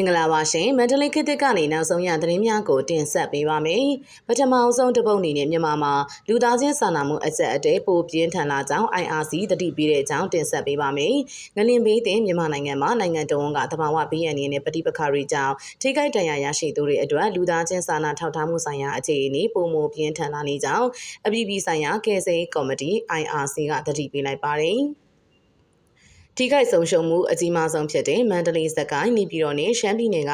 င်္ဂလာပါရှင်မန္တလေးခေတ်သစ်ကနေနောက်ဆုံးရသတင်းများကိုတင်ဆက်ပေးပါမယ်ပထမအဆုံးတစ်ပုတ်အနေနဲ့မြန်မာမှာလူသားချင်းစာနာမှုအကျက်အတဲပိုပြင်းထန်လာကြောင်း IRC တတိပေးတဲ့အကြောင်းတင်ဆက်ပေးပါမယ်ငလင်ဘေးတင်မြန်မာနိုင်ငံမှာနိုင်ငံတော်ဝန်ကတဘာဝဘေးရန်နေနဲ့ပဋိပက္ခတွေကြောင့်ထိခိုက်ဒဏ်ရာရရှိသူတွေအတွက်လူသားချင်းစာနာထောက်ထားမှုဆိုင်ရာအခြေအနေပုံမပြင်းထန်လာနေကြောင်းအပြည်ပြည်ဆိုင်ရာကယ်ဆယ်ရေးကော်မတီ IRC ကတတိပေးလိုက်ပါတယ် ထိခိုက်ဆုံးရှုံးမှုအကြီးမားဆုံးဖြစ်တဲ့မန္တလေးစကိုင်းနေပြည်တော်နဲ့ရှမ်းပြည်နယ်က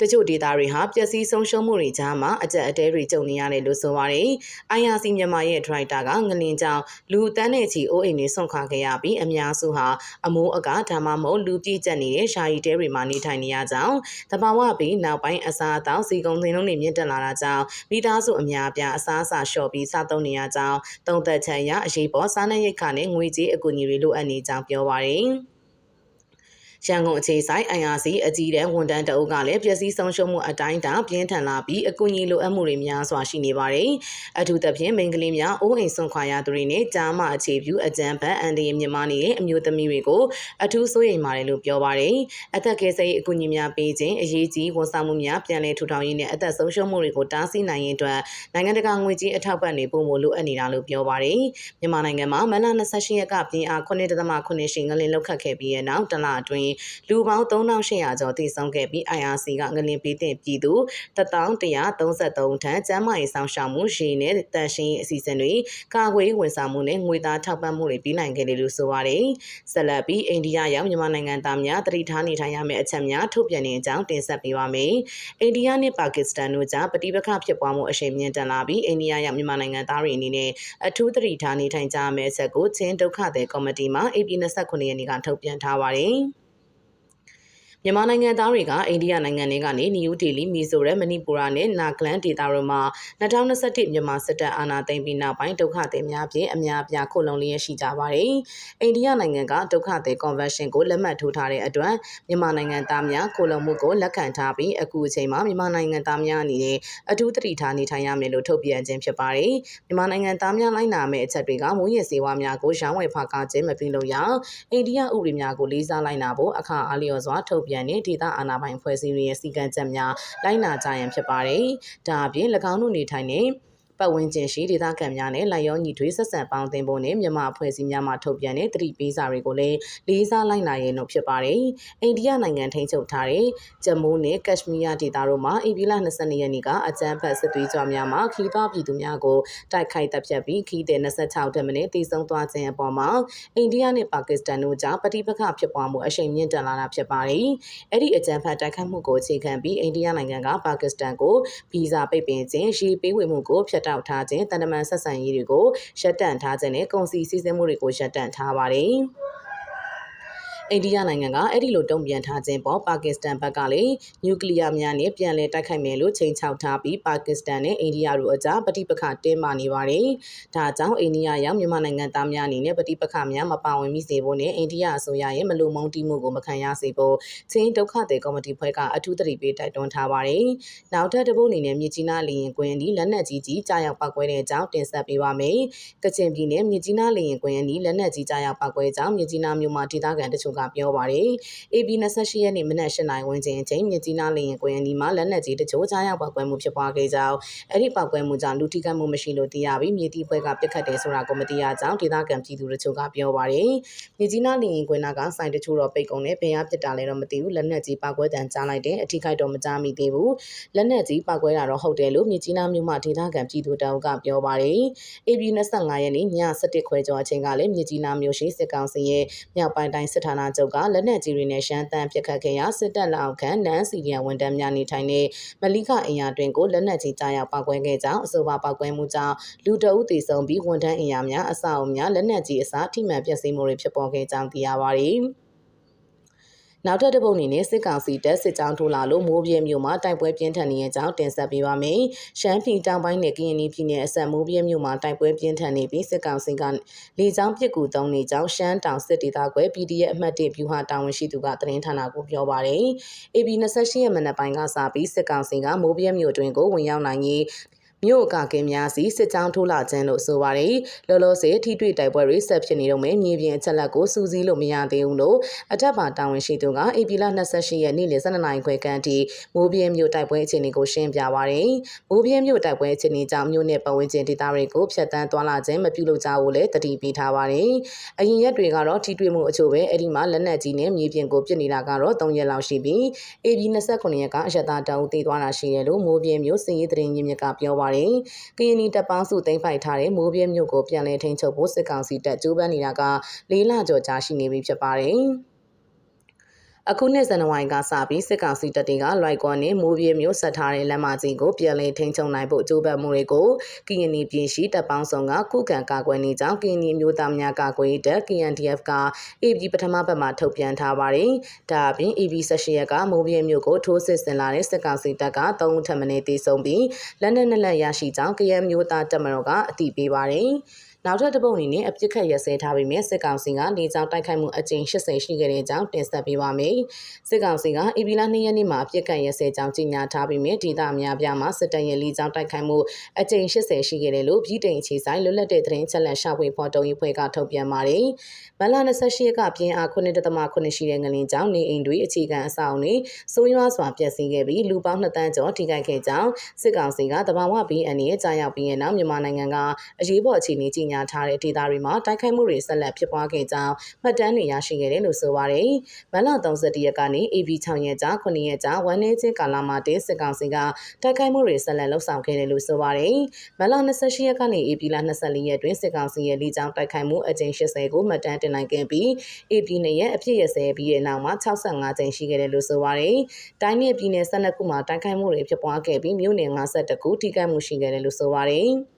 တချို့ဒေသတွေဟာပျက်စီးဆုံးရှုံးမှုတွေကြားမှာအကြက်အတဲတွေကြုံနေရတယ်လို့ဆိုပါတယ်။ IRC မြန်မာရဲ့ဒရိုက်တာကငလင်ကြောင်လူတန်းတဲ့ချီအိုးအိမ်တွေဆွန့်ခွာခဲ့ရပြီးအများစုဟာအမိုးအကာဒါမှမဟုတ်လူပြည့်ကျက်နေတဲ့ရှာရီတဲတွေမှာနေထိုင်နေရကြောင်းတဘာဝပြီးနောက်ပိုင်းအစားအသောက်စီကုံသင်လုံးတွေမြင့်တက်လာတာကြောင့်မိသားစုအများအပြားအစားအစာလျှော့ပြီးစားသုံးနေရကြောင်းတုံ့သက်ချက်အရအရေးပေါ်စားနပ်ရိက္ခာနဲ့ငွေကြေးအကူအညီတွေလိုအပ်နေကြောင်းပြောပါတယ်။ ရန်ကုန်အခြေဆိုင် IRC အကြီးတန်းဝန်ထမ်းတအုပ်ကလည်းပြည်စည်းဆုံးရှုံးမှုအတိုင်းတာပြင်းထန်လာပြီးအကူအညီလိုအပ်မှုတွေများစွာရှိနေပါတယ်။အထူးသဖြင့်မိန်းကလေးများအိုးအိမ်ဆွန့်ခွာရသူတွေနဲ့ကြားမအခြေပြုအကြံဖတ်အန်ဒီမြမနေတဲ့အမျိုးသမီးတွေကိုအထူးစိုးရိမ်ပါတယ်လို့ပြောပါတယ်။အသက်ကယ်ဆယ်ရေးအကူအညီများပေးခြင်းအရေးကြီးဝန်ဆောင်မှုများပြန်လည်ထူထောင်ရေးနဲ့အသက်ဆုံးရှုံးမှုတွေကိုတားဆီးနိုင်ရေးအတွက်နိုင်ငံတကာငွေကြေးအထောက်ပံ့တွေပုံမလိုအပ်နေတာလို့ပြောပါတယ်။မြန်မာနိုင်ငံမှာမလ28ရက်ကပြင်းအား9.8ရှိငလင်လောက်ခတ်ခဲ့ပြီးတဲ့နောက်တလအတွင်းလူပေါင်း3800ကျော်တည်ဆုံခဲ့ပြီး IRC ကငလင်ပေးတဲ့ပြည်သူ1133ထံကျန်းမာရေးဆောင်ရှောက်မှုရေနဲ့တန်ရှင်းရေးအစီအစဉ်တွေကာကွယ်ဝန်ဆောင်မှုနဲ့ငွေသားထောက်ပံ့မှုတွေပြီးနိုင်ခဲ့တယ်လို့ဆိုပါတယ်။ဆက်လက်ပြီးအိန္ဒိယရောက်မြန်မာနိုင်ငံသားများတတိထားနေထိုင်ရမယ့်အချက်များထုတ်ပြန်နေကြောင်းတင်ဆက်ပေးပါမယ်။အိန္ဒိယနဲ့ပါကစ္စတန်တို့ကြားပဋိပက္ခဖြစ်ပွားမှုအရှိန်မြင့်တက်လာပြီးအိန္ဒိယရောက်မြန်မာနိုင်ငံသားတွေအနေနဲ့အထူးတတိထားနေထိုင်ကြရမယ့်အချက်ကိုချင်းဒုက္ခသည်ကော်မတီမှ AP 29ရက်နေ့ကထုတ်ပြန်ထားပါတယ်။ မြန်မာနိုင်ငံသားတွေကအိန္ဒိယနိုင်ငံတွေကနေနယူးဒေလီမီဇိုရမ်မဏိပူရနဲ့နာဂလန်ဒေသတို့မှာ2021မြန်မာစစ်တပ်အာဏာသိမ်းပြီးနောက်ပိုင်းဒုက္ခသည်များဖြင့်အများအပြားခိုလုံလျက်ရှိကြပါတယ်။အိန္ဒိယနိုင်ငံကဒုက္ခသည်ကွန်ဗန်ရှင်းကိုလက်မှတ်ထိုးထားတဲ့အတွက်မြန်မာနိုင်ငံသားများခိုလုံမှုကိုလက်ခံထားပြီးအခုအချိန်မှာမြန်မာနိုင်ငံသားများအနေနဲ့အထူးသတိထားနေထိုင်ရမယ်လို့ထုတ်ပြန်ခြင်းဖြစ်ပါတယ်။မြန်မာနိုင်ငံသားများလိုက်နာမယ့်အချက်တွေကမူရည်စေဝါများကိုရောင်းဝယ်ဖာကားခြင်းမပြုလုပ်ရအောင်အိန္ဒိယဥပဒေများကိုလေးစားလိုက်နာဖို့အခါအားလျော်စွာထုတ်ပြန်တဲ့ဒေသအာဏာပိုင်ဖွဲ့စည်းရေးစီကံချက်များလိုက်နာကြရန်ဖြစ်ပါတယ်။ဒါအပြင်၎င်းတို့နေထိုင်တဲ့ ပတ်ဝန်းကျင်ရှိဒေသခံများနဲ့လိုက်ရောညီထွေးဆက်ဆံပေါင်းသင်ဖို့နဲ့မြန်မာအဖွဲ့အစည်းများမှထုတ်ပြန်တဲ့တတိပေးစာတွေကိုလည်းလေးစားလိုက်နာရင်တော့ဖြစ်ပါတယ်။အိန္ဒိယနိုင်ငံထိန်းချုပ်ထားတဲ့ဂျမူးနဲ့ကက်ရှမီးယားဒေသတို့မှာအီဗီလာ22ရက်နေ့ကအကြမ်းဖက်စစ်သွေးကြွများမှခီးသားပြည်သူများကိုတိုက်ခိုက်တပ်ဖြတ်ပြီးခီးတဲ့26တက်မင်းတည်ဆုံသွားခြင်းအပေါ်မှာအိန္ဒိယနဲ့ပါကစ္စတန်တို့ကြားပဋိပက္ခဖြစ်ပွားမှုအရှိန်မြင့်တက်လာတာဖြစ်ပါတယ်။အဲ့ဒီအကြမ်းဖက်တိုက်ခိုက်မှုကိုအခြေခံပြီးအိန္ဒိယနိုင်ငံကပါကစ္စတန်ကိုဗီဇာပိတ်ပင်ခြင်းရေပေးဝေမှုကိုဖျက်တောက်ထားခြင်းတန်တမန်ဆက်ဆံရေးတွေကိုရပ်တန့်ထားခြင်းနဲ့ကုန်စည်စည်းစိမ်မှုတွေကိုရပ်တန့်ထားပါတယ်။ အိန္ဒိယနိုင်ငံကအဲ့ဒီလိုတုံ့ပြန်ထားခြင်းပေါ်ပါကစ္စတန်ဘက်ကလည်းနျူကလ িয়ার များနဲ့ပြန်လည်တိုက်ခိုက်မယ်လို့ချိန်ချောက်ထားပြီးပါကစ္စတန်နဲ့အိန္ဒိယတို့အကြားပဋိပက္ခတင်းမာနေပါတယ်။ဒါကြောင့်အိန္ဒိယရောက်မြန်မာနိုင်ငံသားများအနေနဲ့ပဋိပက္ခများမပါဝင်မိစေဖို့နဲ့အိန္ဒိယအစိုးရရဲ့မလိုမုန်းတီးမှုကိုမခံရစေဖို့ချင်းဒုက္ခသည်ကော်မတီဖွဲ့ကအထူးသတိပေးတိုက်တွန်းထားပါတယ်။နောက်ထပ်တစ်ပုတ်အနေနဲ့မြစ်ကြီးနားလေရင်ကွင်းဒီလက်နက်ကြီးကြီးကြားရောက်ပောက်ကွဲတဲ့အကြောင်းတင်ဆက်ပေးပါမယ်။ကချင်ပြည်နယ်မြစ်ကြီးနားလေရင်ကွင်းဒီလက်နက်ကြီးကြားရောက်ပောက်ကွဲကြောင်းမြစ်ကြီးနားမြို့မှာဒေသခံတချို့ကပြောပါတယ်။ AB 28ရက်နေ့မနက်၈နာရီဝန်းကျင်အချိန်မြစ်ကြီးနားလေရင်ကွင်းဒီမှာလက်နက်ကြီးတချို့ကြားရောက်ပောက်ကွဲမှုဖြစ်ပွားခဲ့ကြောင်းအဲ့ဒီပောက်ကွဲမှုကြောင့်လူထိခိုက်မှုမရှိလို့သိရပြီးမြေတီဖွဲ့ကပြစ်ခတ်တယ်ဆိုတာကိုမသိရကြောင်းဒေသခံပြည်သူတချို့ကပြောပါတယ်။မြစ်ကြီးနားလေရင်ကွင်းကဆိုင်တချို့တော့ပိတ်ကုန်တယ်ဘယ်ရပြစ်တာလဲတော့မသိဘူးလက်နက်ကြီးပောက်ကွဲတံကြားလိုက်တယ်အထိခိုက်တော့မကြားမိသေးဘူးလက်နက်ကြီးပောက်ကွဲတာတော့ဟုတ်တယ်လို့မြစ်ကြီးနားမြို့မှာဒေသခံပြည်သူတအုပ်ကပြောပါတယ်။ AB 25ရက်နေ့ည7ခွဲကျော်အချိန်ကလည်းမြစ်ကြီးနားမြို့ရှိစစ်ကောင်စီရဲ့မြောက်ပိုင်းတိုင်းစစ်ဌာနချုပ်ကလက်နက်ကြီးတွေနဲ့ရှမ်းတမ်းပစ်ခတ်ခဲ့ရာစစ်တပ်လက်အောက်ခံနန်းစီရီယံဝန်တန်းများနေထိုင်တဲ့မလိကအင်ယာတွင်ကိုလက်နက်ကြီးကြားရောက်ပောက်ကွဲခဲ့ကြောင်းအဆိုပါပောက်ကွဲမှုကြောင့်လူတအုပ်သေဆုံးပြီးဝန်တန်းအင်ယာများအဆောက်အဦများလက်နက်ကြီးအစားထိမှန်ပျက်စီးမှုတွေဖြစ်ပေါ်ခဲ့ကြောင်းသိရပါတယ်။ နောက်ထပ်တစ်ပုတ်အနေနဲ့စစ်ကောင်စီတပ်စစ်ကြောင်းထိုးလာလို့မိုးပြဲမြို့မှာတိုက်ပွဲပြင်းထန်နေတဲ့အကြောင်းတင်ဆက်ပေးပါမယ်။ရှမ်းပြည်တောင်ပိုင်းနဲ့ကရင်ပြည်နယ်အစပ်မိုးပြဲမြို့မှာတိုက်ပွဲပြင်းထန်နေပြီးစစ်ကောင်စီကလေကြောင်းပစ်ကူသုံးနေကြောင်းရှမ်းတောင်စစ်ဒေသကွယ် PDF အမှတ်1ဗျူဟာတာဝန်ရှိသူကသတင်းဌာနကိုပြောပါရယ်။ AB 28ရက်မနက်ပိုင်းကစပြီးစစ်ကောင်စီကမိုးပြဲမြို့တွင်ကိုဝင်ရောက်နိုင်ရေး မြို့အကကင်းများစီစစ်ကြောင်းထိုးလာခြင်းလို့ဆိုပါတယ်လောလောဆယ်ထိတွေ့တိုက်ပွဲတွေဆက်ဖြစ်နေတော့မယ်မြေပြင်အချက်လက်ကိုစူးစီးလို့မရသေးဘူးလို့အထက်ပါတာဝန်ရှိသူကဧပြီလ28ရက်နေ့လယ်12နာရီခွဲခန့်ထိမိုးပြင်းမြို့တိုက်ပွဲအခြေအနေကိုရှင်းပြပါတယ်မိုးပြင်းမြို့တိုက်ပွဲအခြေအနေကြောင့်မြို့နယ်ပတ်ဝန်းကျင်ဒေသတွေကိုဖျက်ဆီးသွားလာခြင်းမပြုလုပ်ကြဘူးလည်းတတိပေးထားပါတယ်အရင်ရက်တွေကတော့ထိတွေ့မှုအချို့ပဲအဲ့ဒီမှာလက်နက်ကြီးနဲ့မြေပြင်ကိုပစ်နေတာကတော့3ရက်လောက်ရှိပြီးဧပြီ29ရက်ကအရတာတောင်တည်သွားတာရှိတယ်လို့မိုးပြင်းမြို့စည်ရေးသတင်းရင်းမြစ်ကပြောပါတယ်ကရင်နီတပ်ပေါင်းစုသိမ်းဖိုက်ထားတဲ့မိုးပြင်းမြို့ကိုပြန်လည်ထိန်းချုပ်ဖို့စစ်ကောင်စီတပ်ကြိုးပမ်းနေတာကလေးလကျော်ကြာရှိနေပြီဖြစ်ပါတယ်။ အခုနှစ်ဇန်နဝါရီကစပြီးစစ်ကောင်စီတပ်တွေကလွိုက်ကွန်နဲ့မိုးပြေမျိုးဆက်ထားတဲ့လက်မကြီးကိုပြန်လည်ထိန်းချုပ်နိုင်ဖို့ကြိုးပမ်းမှုတွေကိုကရင်နီပြည်ရှိတပ်ပေါင်းစုံကခုခံကာကွယ်နေကြောင်းကရင်နီမျိုးသားများကာကွယ်တပ် KNDF က AB ပထမဘက်မှာထုတ်ပြန်ထားပါတယ်။ဒါအပြင် AB 16ရက်ကမိုးပြေမျိုးကိုထိုးစစ်ဆင်လာတဲ့စစ်ကောင်စီတပ်က3ဦးထပ်မံတေဆုံးပြီးလက်နက်နဲ့လက်ရရှိကြောင်း KN မျိုးသားတပ်မတော်ကအတည်ပြုပါတယ်။ နောက်ထပ်တစ်ပုတ်အနေနဲ့အပြစ်ခတ်ရစဲထားပြီးမြဲစစ်ကောင်စီကနေကြောင်းတိုက်ခိုက်မှုအကြိမ်80ရှိခဲ့တဲ့အကြောင်းတင်ဆက်ပေးပါမယ်။စစ်ကောင်စီကဧပြီလ2ရက်နေ့မှာအပြစ်ခတ်ရစဲကြောင်းကြေညာထားပြီးမြဲဒေသအများပြားမှာစစ်တပ်ရဲ့လီကြောင်းတိုက်ခိုက်မှုအကြိမ်80ရှိခဲ့တယ်လို့ပြည်တိုင်အခြေဆိုင်လွတ်လပ်တဲ့သတင်းချက်လက်ရှာဖွေဖော်တုံးရေးဖွဲ့ကထုတ်ပြန်ပါတယ်။မလ28ရက်ကပြင်းအား9.8ရှိတဲ့ငလင်ကြောင်းနေအိမ်တွေအခြေခံအဆောက်အုံတွေစိုးရွားစွာပျက်စီးခဲ့ပြီးလူပေါင်း2တန်းကျော်ထိခိုက်ခဲ့ကြောင်းစစ်ကောင်စီကတဘာဝဘီအန်ရဲ့ကြာရောက်ပြီးတဲ့နောက်မြန်မာနိုင်ငံကအရေးပေါ်အခြေအနေကြီးညာထားတဲ့ဒေသတွေမှာတိုက်ခိုက်မှုတွေဆက်လက်ဖြစ်ပွားခဲ့ကြောင်းမှတ်တမ်းတွေရရှိခဲ့တယ်လို့ဆိုပါတယ်။မလ31ရက်ကနေ AB 6ရက်ကြာ9ရက်ကြာဝန်နေချင်းကာလမှာတင်စစ်ကောင်စီကတိုက်ခိုက်မှုတွေဆက်လက်လှုပ်ဆောင်ခဲ့တယ်လို့ဆိုပါတယ်။မလ28ရက်ကနေ AB လ24ရက်တွင်စစ်ကောင်စီရဲ့လေကြောင်းတိုက်ခိုက်မှုအကြိမ်80ကိုမှတ်တမ်းတင်နိုင်ခဲ့ပြီး AB 2ရက်အဖြစ်ရစဲပြီးတဲ့နောက်မှာ65ကြိမ်ရှိခဲ့တယ်လို့ဆိုပါတယ်။တိုင်းနယ်ပြည်နယ်12ခုမှာတိုက်ခိုက်မှုတွေဖြစ်ပွားခဲ့ပြီးမြို့နယ်52ခုထိခိုက်မှုရှိခဲ့တယ်လို့ဆိုပါတယ်။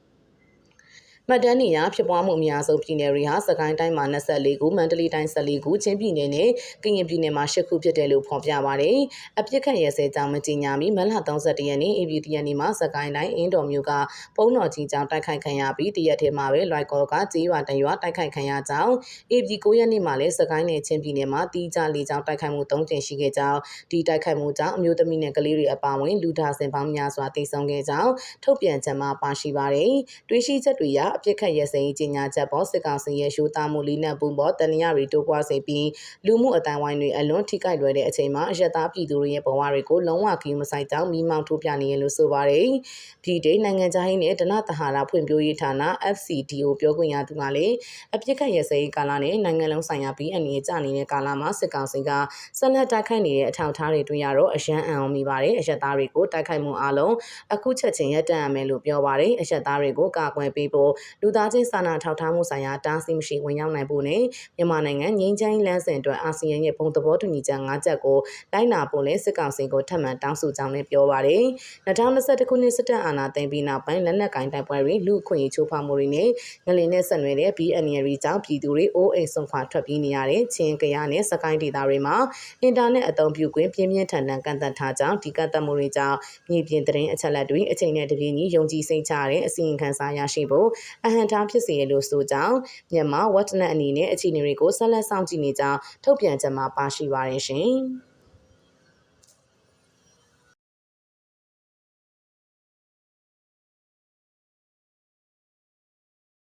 မှတ်တမ်းနေရဖြစ်ပွားမှုအများဆုံးပြည်နယ်တွေဟာစကိုင်းတိုင်းမှာ24ခုမန္တလေးတိုင်း14ခုချင်းပြည်နယ်နဲ့ကရင်ပြည်နယ်မှာ10ခုဖြစ်တယ်လို့ဖော်ပြပါတယ်။အပြစ်ခတ်ရဲစဲကြောင့်မကြီးညာမီမလ31ရက်နေ့ AB ရက်နေ့မှာစကိုင်းတိုင်းအင်းတော်မြို့ကပုံတော်ကြီးကျောင်းတိုက်ခိုက်ခံရပြီးတရက်ထဲမှာပဲလွိုက်ကောကကြေးရွာတရွာတိုက်ခိုက်ခံရကြောင်း AB 9ရက်နေ့မှာလည်းစကိုင်းနယ်ချင်းပြည်နယ်မှာတီးကြလေကြောင်းတိုက်ခိုက်မှု၃ကြိမ်ရှိခဲ့ကြောင်းဒီတိုက်ခိုက်မှုကြောင့်အမျိုးသမီးနဲ့ကလေးတွေအပါအဝင်လူဒါစင်ပေါင်းများစွာတိစောင်ခဲ့ကြောင်းထုတ်ပြန်ချက်မှာပါရှိပါတယ်။တွေးရှိချက်တွေရအပြစ်ခတ်ရဲစဲကြီးကြီးညာချက်ပေါ်စစ်ကောင်စီရဲ့ရှိုးသားမှုလိနက်ပူပေါ်တန်ရရီတိုးပွားစေပြီးလူမှုအတိုင်းဝိုင်းတွေအလွန်ထိခိုက်လွယ်တဲ့အချိန်မှာအယက်သားပြည်သူတွေရဲ့ဘဝတွေကိုလုံးဝခီးမဆိုင်ကြောင်းမိမောင်းထိုးပြနေရလို့ဆိုပါတယ်။ပြည်ဒေနိုင်ငံခြားရေးနဲ့ဒနတဟာရဖွံ့ဖြိုးရေးဌာန FCDO ပြောခွင့်ရသူကလည်းအပြစ်ခတ်ရဲစဲကြီးကာလနဲ့နိုင်ငံလုံးဆိုင်ရာပြီးအနေကြနေတဲ့ကာလမှာစစ်ကောင်စီကဆက်လက်တိုက်ခိုက်နေတဲ့အထောက်အထားတွေတွေ့ရတော့အရန်အံအောင်မိပါတယ်အယက်သားတွေကိုတိုက်ခိုက်မှုအလုံးအခုချက်ချင်းရပ်တန့်ရမယ်လို့ပြောပါတယ်အယက်သားတွေကိုကာကွယ်ပေးဖို့လူသားချင်းစာနာထောက်ထားမှုဆိုင်ရာတားဆီးမရှိဝင်ရောက်နိုင်ဖို့နဲ့မြန်မာနိုင်ငံငြိမ်းချမ်းရေးလမ်းစဉ်အတွက်အာဆီယံရဲ့ဘုံသဘောတူညီချက်၅ချက်ကိုလိုက်နာဖို့လဲစစ်ကောင်စီကိုထပ်မံတောင်းဆိုကြောင်းလည်းပြောပါတယ်။2021ခုနှစ်စစ်တပ်အာဏာသိမ်းပြီးနောက်ပိုင်းလက်နက်ကင်တိုက်ပွဲတွေလူအခွင့်အရေးချိုးဖောက်မှုတွေနဲ့ငလင်နဲ့ဆက်နွယ်တဲ့ BNR ကြောင့်ပြည်သူတွေအိုးအိမ်ဆုံးခွာထွက်ပြေးနေရတဲ့ချင်းကရနဲ့စကိုင်းဒေသတွေမှာအင်တာနက်အသုံးပြုခွင့်ပြင်းပြင်းထန်ထန်ကန့်သတ်ထားကြောင်းဒီကန့်သတ်မှုတွေကြောင့်မြေပြင်သတင်းအချက်အလက်တွေအချိန်နဲ့တပြေးညီယုံကြည်စိတ်ချတဲ့အစီရင်ခံစာရရှိဖို့အဟံထားဖြစ်စေရလို့ဆိုကြောင်းမြန်မာဝတ်တနအနေနဲ့အခြေအနေတွေကိုဆက်လက်စောင့်ကြည့်နေကြောင်းထုတ်ပြန်ချက်မှာပါရှိပါရရှင်။